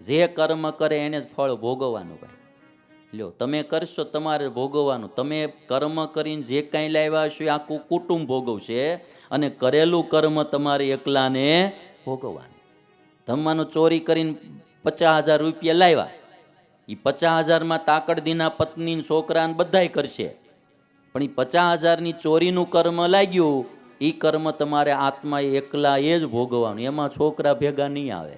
જે કર્મ કરે એને જ ફળ ભોગવવાનું ભાઈ. લ્યો, તમે કરશો, તમારે ભોગવવાનું. તમે કર્મ કરીને જે કાંઈ લાવ્યા છો એ આખું કુટુંબ ભોગવશે અને કરેલું કર્મ તમારે એકલાને ભોગવવાનું. તમે ચોરી કરીને પચાસ હજાર રૂપિયા લાવ્યા. એ પચાસ હજારમાં તાકડદીના પત્ની છોકરાને બધાય કરશે. પણ એ પચાસ હજારની ચોરીનું કર્મ લાગ્યું એ કર્મ તમારે આત્માએ એકલા એ જ ભોગવવાનું. એમાં છોકરા ભેગા નહીં આવે.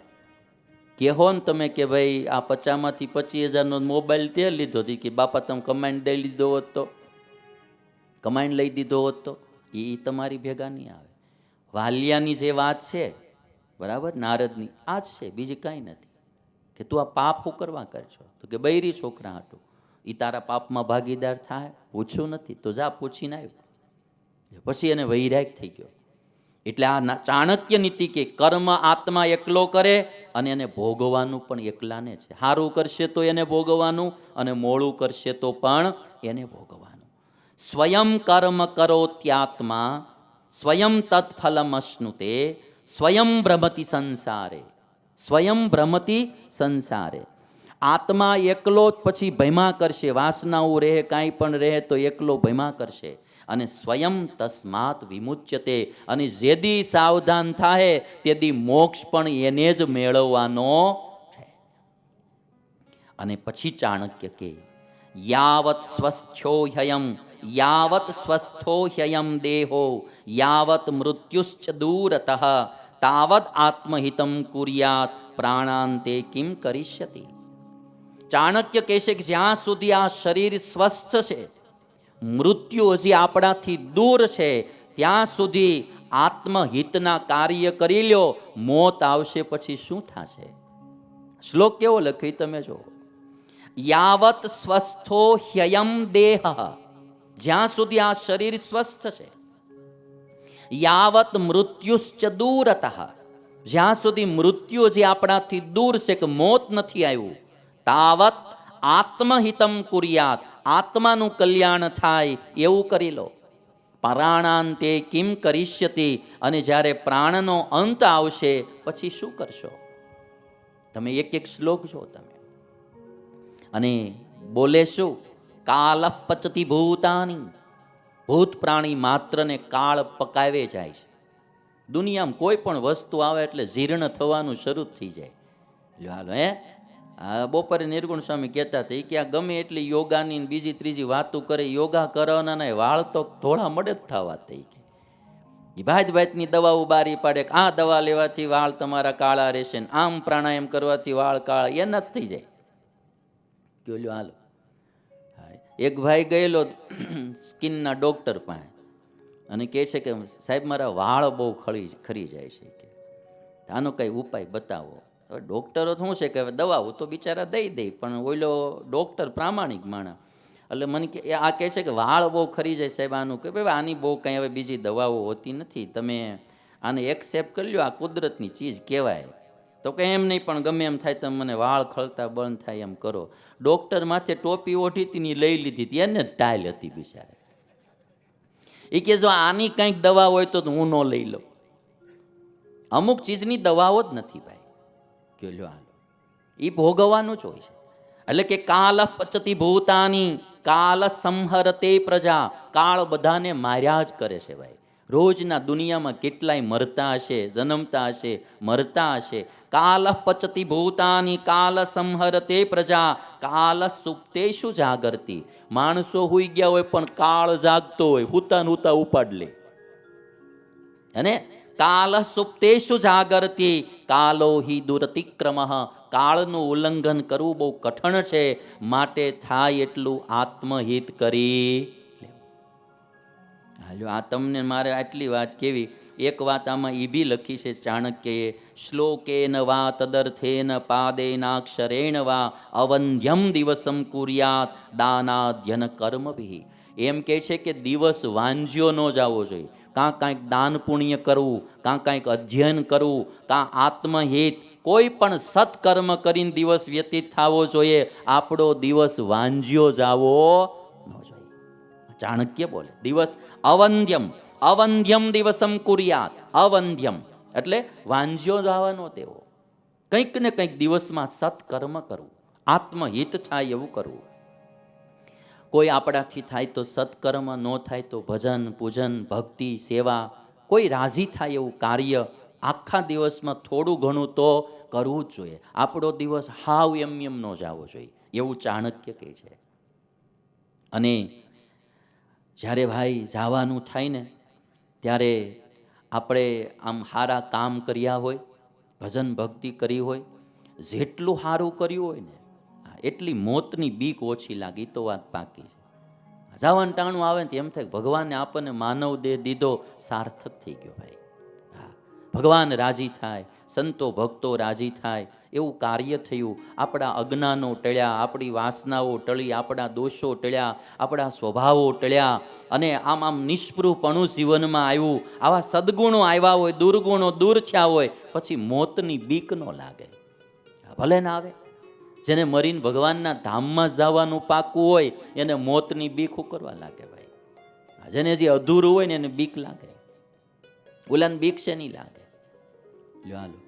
કહો ને તમે કે ભાઈ આ પચાસમાંથી પચીસ હજારનો મોબાઈલ તે લીધો. હતી કે, બાપા, તમે કમાઈને દઈ લીધો હોત તો? કમાઈને લઈ દીધો હોત તો? એ તમારી ભેગા નહીં આવે. વાલિયાની જે વાત છે, બરાબર? નારદની, આ જ છે, બીજી કાંઈ નથી. કે તું આ પાપ હું કરવા કરશો? તો કે, બૈરી છોકરા હાટું એ તારા પાપમાં ભાગીદાર થાય? પૂછ્યું નથી? તો જા, પૂછીને આવ્યો પછી એને વૈરાગ થઈ ગયો. એટલે આ ચાણક્ય નીતિ કે કર્મ આત્મા એકલો કરે અને એને ભોગવવાનું પણ એકલાને છે. સારું કરશે તો એને ભોગવવાનું અને મોળું કરશે તો પણ એને ભોગવવાનું. સ્વયં કર્મ કરો ત્યાત્મા સ્વયં તત્ફલમ અશ્નુતે સ્વયં ભ્રમતિ સંસારે, સ્વયં ભ્રમતિ સંસારે. આત્મા એકલો પછી ભયમાં કરશે, વાસનાઓ રહે, કાંઈ પણ રહે તો એકલો ભયમાં કરશે. અને સ્વયં તસ્માત વિમુચ્યતે. અને જેદી સાવધાન થાય તેદી મોક્ષ પણ એને જ મેળવવાનો છે. અને પછી ચાણક્ય કે, યાવત સ્વસ્થો હયમ યાવત સ્વસ્થો હયમ દેહો, યાવત મૃત્યુશ્ચ દૂરતઃ તાવત આત્મહિતમ કુર્યાત પ્રાણાંતે કિમ કરિષ્યતિ? ચાણક્ય કહેશે કે જ્યાં સુધી આ શરીર સ્વસ્થ છે મૃત્યુ હજી આપણાથી દૂર છે. ત્યાં સુધી આત્મહિતના કાર્ય કરી લ્યો. મોત આવશે પછી શું થશે? શ્લોક કેવો લખી તમે જો યાવત સ્વસ્થો હ્યયમ દેહ. જ્યાં સુધી આ શરીર સ્વસ્થ છે. યાવત મૃત્યુશ્ચ દૂરતઃ. જ્યાં સુધી મૃત્યુ જે આપણાથી દૂર છે કે મોત નથી આવ્યું, તાવત આત્મહિતમ કુર્યાત. આત્માનું કલ્યાણ થાય એવું કરી લો. પરાણાંતે કિમ કરિષ્યતિ? અને જ્યારે પ્રાણનો અંત આવશે, પછી શું કરશો? તમે એક એક શ્લોક છો તમે. અને બોલે શું? કાલ પચતી ભૂતાની. ભૂત પ્રાણી માત્રને કાળ પકાવે જાય છે. દુનિયામાં કોઈ પણ વસ્તુ આવે એટલે જીર્ણ થવાનું શરૂ થઈ જાય. હાલો, હે? આ બપોરે નિર્ગુણ સ્વામી કહેતા હતા કે આ ગમે એટલી યોગાની બીજી ત્રીજી વાતો કરે યોગા કરવાના વાળ તો થોડા મળે જ થવા થઈ કે. એ ભાત ભાતની દવાઓ બારી પાડે આ દવા લેવાથી વાળ તમારા કાળા રહેશે ને આમ પ્રાણાયામ કરવાથી વાળ કાળા. એના જ થઈ જાય. કયો હાલો. હા, એક ભાઈ ગયેલો સ્કિનના ડૉક્ટર પાસે અને કહે છે કે સાહેબ મારા વાળ બહુ ખરી ખરી જાય છે. કે આનો કંઈ ઉપાય બતાવો. હવે ડૉક્ટરો શું છે કે હવે દવાઓ તો બિચારા દઈ દે, પણ ઓલો ડૉક્ટર પ્રામાણિક માણા એટલે મને કે આ કહે છે કે વાળ બહુ ખરી જાય સાહેબ આનું, કે ભાઈ આની બહુ કંઈ હવે બીજી દવાઓ હોતી નથી, તમે આને એક્સેપ્ટ કરી લ્યો, આ કુદરતની ચીજ કહેવાય. તો કે એમ નહીં, પણ ગમે એમ થાય તમે મને વાળ ખળતા બંધ થાય એમ કરો. ડૉક્ટર માથે ટોપી ઓઢી હતી લઈ લીધી હતી, એને ટાઈલ હતી બિચારે. એ કે જો આની કંઈક દવા હોય તો હું ન લઈ લઉં. અમુક ચીજની દવાઓ જ નથી ભાઈ. કયો લ્યો હાલો એ ભોગવવાનું જ હોય છે. એટલે કે કાલ પચતી ભૂતાની, કાલ સંહરતે પ્રજા, કાળ બધાને માર્યા જ કરે છે ભાઈ. રોજના દુનિયામાં કેટલાય મરતા હશે, જન્મતા હશે, મરતા હશે. કાલ પચતી ભૂતાની, કાલ સંહરતે પ્રજા, કાલ સુપ્તેશુ જાગરતી? માણસો હુઈ ગયા હોય પણ કાળ જાગતો હોય હુતા હુતા ઉપાડ લે. અને કાલ સુપ્તેશુ જાગરતી કાલો હિ દુરતિક્રમ કાળનું ઉલ્લંઘન કરવું બહુ કઠણ છે માટે થાય એટલું આત્મહિત કરી હાલો આ તમને મારે આટલી વાત કેવી? એક વાત આમાં એ બી લખી છે ચાણક્યએ, શ્લોકેન વા તદર્થેન પાદેનાક્ષરેણ વા અવંધ્યમ દિવસમ કુર્યાત દાનાધ્યન કર્મભી. એમ કહે છે કે દિવસ વાંજ્યો ન જવો જોઈએ. કાં કાંઈક દાન પુણ્ય કરવું, કાં કાંઈક અધ્યયન કરવું, કાં આત્મહિત, કોઈ પણ સત્કર્મ કરીને દિવસ વ્યતીત થવો જોઈએ. આપણો દિવસ વાંજ્યો જાવો ન જોઈએ. ચાણક્ય બોલે, દિવસ અવંધ્યમ અવંધ્યમ દિવસમ કુર્યાત, અવંધ્યમ. એટલે વાંજ્યો જવાનો તેવો કંઈક ને કંઈક દિવસમાં સત્કર્મ કરવું, આત્મહિત થાય એવું કરવું. કોઈ આપણાથી થાય તો સત્કર્મ, ન થાય તો ભજન, પૂજન, ભક્તિ, સેવા. કોઈ રાજી થાય એવું કાર્ય આખા દિવસમાં થોડું ઘણું તો કરવું જ જોઈએ. આપણો દિવસ હાવ એમ એમ ન જવો જોઈએ. એવું ચાણક્ય કહે છે. અને જ્યારે ભાઈ જવાનું થાય ને, ત્યારે આપણે આમ સારા કામ કર્યા હોય ભજન ભક્તિ કરી હોય, જેટલું સારું કર્યું હોય ને એટલી મોતની બીક ઓછી લાગી તો વાત પાકી છે. જવાનું ટાણું આવે ને એમ થાય ભગવાને આપણને માનવ દેહ દીધો, સાર્થક થઈ ગયો ભાઈ. હા. ભગવાન રાજી થાય, સંતો ભક્તો રાજી થાય, એવું કાર્ય થયું. આપણા અજ્ઞાનો ટળ્યા, આપણી વાસનાઓ ટળી, આપણા દોષો ટળ્યા, આપણા સ્વભાવો ટળ્યા અને આમ આમ નિષ્પૃહપણું જીવનમાં આવ્યું. આવા સદગુણો આવ્યા હોય, દુર્ગુણો દૂર થયા હોય, પછી મોતની બીક ન લાગે. ભલે ના આવે. જેને મરીને ભગવાનના ધામમાં જવાનું પાકું હોય, એને મોતની બીક કરવા લાગે ભાઈ. જેને જે અધૂરું હોય ને એને બીક લાગે. ઓલાને બીક છે નહીં લાગે. હાલો.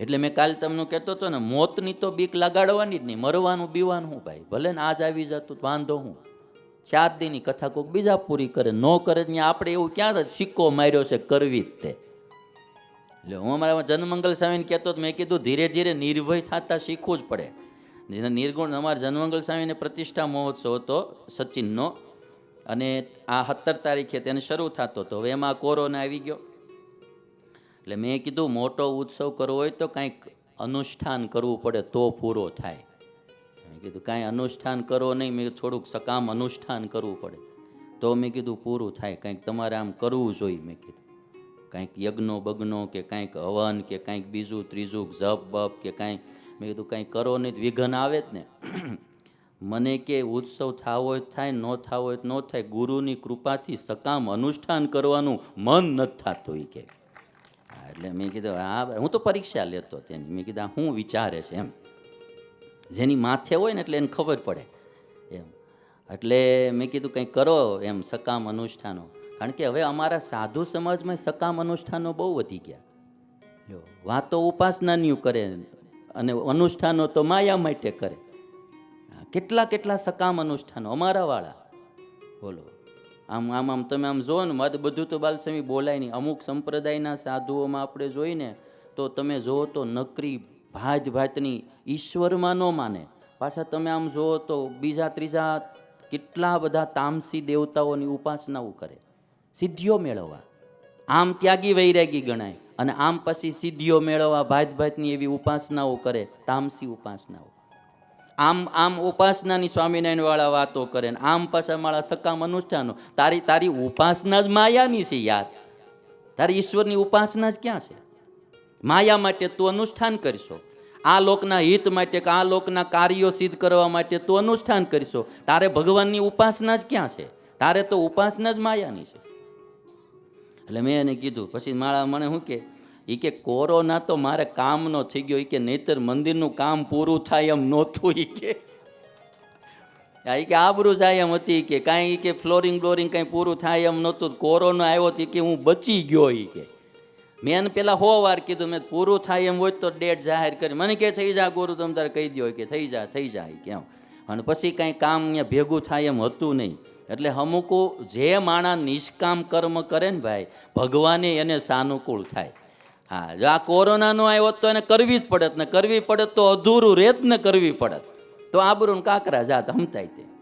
એટલે મેં કાલે તમને કહેતો હતો ને, મોતની તો બીક લગાડવાની જ નહીં, મરવાનું, બીવાનું હું ભાઈ. ભલે ને આજ આવી જતું વાંધો હું. ચાર દીની કથા કોઈક બીજા પૂરી કરે, ન કરે ત્યાં આપણે એવું ક્યાં સિક્કો માર્યો છે કરવી જ તે. એટલે હું અમારા જનમંગલ સ્વામીને કહેતો મેં કીધું, ધીરે ધીરે નિર્ભય થતા શીખવું જ પડે. જેને નિર્ગુણ અમારા જનમંગલ સ્વામીને પ્રતિષ્ઠા મહોત્સવ હતો, સચિનનો. અને આ સત્તર તારીખે તેને શરૂ થતો હતો. હવે એમાં કોરોના આવી ગયો. એટલે મેં કીધું, મોટો ઉત્સવ કરવો હોય તો કાંઈક અનુષ્ઠાન કરવું પડે તો પૂરો થાય. મેં કીધું, કાંઈ અનુષ્ઠાન કરો નહીં, મેં થોડુંક સકામ અનુષ્ઠાન કરવું પડે. તો મેં કીધું, પૂરું થાય, કંઈક તમારે આમ કરવું જોઈએ, મેં કીધું. કાંઈક યજ્ઞો બગ્નો કે કાંઈક હવન કે કાંઈક બીજું ત્રીજું જપ બપ કે કાંઈ મેં કીધું, કાંઈ કરો નહીં, વિઘન આવે જ ને. મને કે, ઉત્સવ થાવો હોય થાય, ન થાવો હોય ન થાય, ગુરુની કૃપાથી સકામ અનુષ્ઠાન કરવાનું મન નથી થતું એ કે. એટલે મેં કીધું, હા હું તો પરીક્ષા લેતો તેની. મેં કીધું હું વિચારે છે? એમ. જેની માથે હોય ને એટલે એને ખબર પડે. એમ. એટલે મેં કીધું, કંઈ કરો એમ સકામ અનુષ્ઠાનો. કારણ કે હવે અમારા સાધુ સમાજમાં સકામ અનુષ્ઠાનો બહુ વધી ગયા. લ્યો, વાતો ઉપાસનાની કરે અને અનુષ્ઠાનો તો માયા માટે કરે. કેટલા કેટલા સકામ અનુષ્ઠાનો અમારાવાળા બોલો. આમ આમ આમ તમે આમ જુઓ ને, મત બધું તો બાલસ્વામી બોલાય નહીં. અમુક સંપ્રદાયના સાધુઓમાં આપણે જોઈને તો તમે જુઓ તો નકરી ભાત ભાતની ઈશ્વરમાં ન માને. પાછા તમે આમ જુઓ તો બીજા ત્રીજા કેટલા બધા તામસી દેવતાઓની ઉપાસનાઓ કરે. સિદ્ધિઓ મેળવવા. આમ ત્યાગી વૈરાગી ગણાય. અને આમ પછી સિદ્ધિઓ મેળવવા ભાત ભાતની એવી ઉપાસનાઓ કરે, તામસી ઉપાસનાઓ. આમ આમ ઉપાસનાની સ્વામિનારાયણવાળા વાતો કરે ને આમ પાછા મારા સકામ અનુષ્ઠાનો. તારી તારી ઉપાસના જ માયાની છે યાર. તારી ઈશ્વરની ઉપાસના જ ક્યાં છે? માયા માટે તું અનુષ્ઠાન કરીશો. આ લોકના હિત માટે કે આ લોકના કાર્યો સિદ્ધ કરવા માટે તું અનુષ્ઠાન કરીશો. તારે ભગવાનની ઉપાસના જ ક્યાં છે? તારે તો ઉપાસના જ માયાની છે. એટલે મેં એને કીધું, પછી મારા મને શું કે એ કે કોરોના તો મારે કામનો થઈ ગયો એ કે નહીતર મંદિરનું કામ પૂરું થાય એમ નહોતું એ કે. આ કે આબરું જાય એમ હતી કે કાંઈ કે ફ્લોરિંગ બ્લોરિંગ કાંઈ પૂરું થાય એમ નહોતું, કોરોના આવ્યો તો કે હું બચી ગયો એ કે. મેં એને પહેલાં હો વાર કીધું, મેં પૂરું થાય એમ હોય તો ડેટ જાહેર કરી. મને કે, થઈ જા ગુરુ, તમે તારે કહી દો કે, થઈ જા, થઈ જાય કેમ અને પછી કાંઈ કામ અહીંયા ભેગું થાય એમ હતું નહીં. એટલે અમુકો જે માણા નિષ્કામ કર્મ કરે ને ભાઈ, ભગવાને એને સાનુકૂળ થાય. હા, જો આ કોરોનાનો આવ્યો તો એને કરવી જ પડત ને કરવી પડત તો અધૂરું રેત ને કરવી પડત. તો આબરૂન કાંકરા જાત હમતાય તે.